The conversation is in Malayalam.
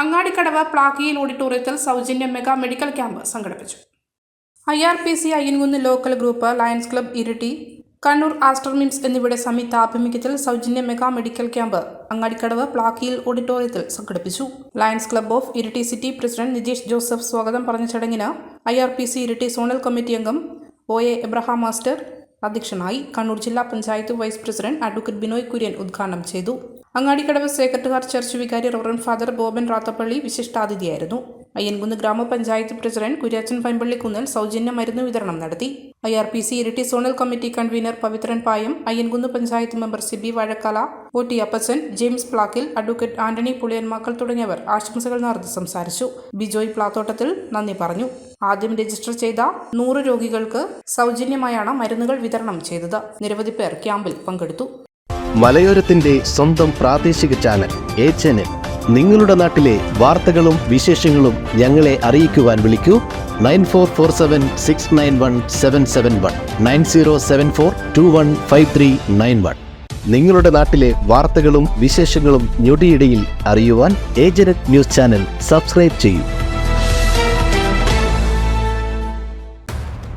അങ്ങാടിക്കടവ് പ്ലാക്കിയിൽ ഓഡിറ്റോറിയത്തിൽ സൗജന്യ മെഗാ മെഡിക്കൽ ക്യാമ്പ് സംഘടിപ്പിച്ചു. I R P C Ayyankunnu local group Lions club Iritty Kannur Aster MIMS എന്നിവയുടെ സംയുക്ത ആഭിമുഖ്യത്തിൽ സൗജന്യ മെഗാ മെഡിക്കൽ ക്യാമ്പ് അങ്ങാടിക്കടവ് പ്ലാക്കിയിൽ ഓഡിറ്റോറിയത്തിൽ സംഘടിപ്പിച്ചു. Lions club of Iritty city president Nijesh Joseph സ്വാഗതം പറഞ്ഞ ചടങ്ങിന് I R P C Iritty zonal committee അംഗം ഒ എ എബ്രഹാം മാസ്റ്റർ അധ്യക്ഷനായി കണ്ണൂർ ജില്ലാ panchayat vice president advocate Binoy Kurian ഉദ്ഘാടനം ചെയ്തു. അങ്ങാടിക്കടവ് സേക്രട്ടുകാർ ചർച്ച് വികാരി റവറൻ ഫാദർ ബോബൻ റാത്തപ്പള്ളി വിശിഷ്ടാതിഥിയായിരുന്നു. അയ്യൻകുന്ന് ഗ്രാമപഞ്ചായത്ത് പ്രസിഡന്റ് കുര്യാച്ചൻ പൈമ്പള്ളിക്കുന്നിൽ സൗജന്യ മരുന്ന് വിതരണം നടത്തി. I R P C Iritty zonal committee convener Pavithran Payam Ayyankunnu panchayat member Sibi Vazhakkala O T Appachan James Plakkil advocate Antony Puliyan മക്കൾ തുടങ്ങിയവർ ആശംസകൾ നേർന്ന് സംസാരിച്ചു. ബിജോയ് പ്ലാത്തോട്ടത്തിൽ നന്ദി പറഞ്ഞു. ആദ്യം രജിസ്റ്റർ ചെയ്ത നൂറ് രോഗികൾക്ക് സൗജന്യമായാണ് മരുന്നുകൾ വിതരണം ചെയ്തത്. നിരവധി പേർ ക്യാമ്പിൽ പങ്കെടുത്തു. മലയോരത്തിന്റെ സ്വന്തം പ്രാദേശിക ചാനൽ എ ചാനൽ. നിങ്ങളുടെ നാട്ടിലെ വാർത്തകളും വിശേഷങ്ങളും ഞങ്ങളെ അറിയിക്കുവാൻ വിളിക്കൂ. Nine four four seven six nine one seven seven one. Nine zero seven four two one five three nine one. നിങ്ങളുടെ നാട്ടിലെ വാർത്തകളും വിശേഷങ്ങളും ഞൊടിയിടയിൽ അറിയുവാൻ ഏജനറ്റ് ന്യൂസ് ചാനൽ സബ്സ്ക്രൈബ് ചെയ്യൂ.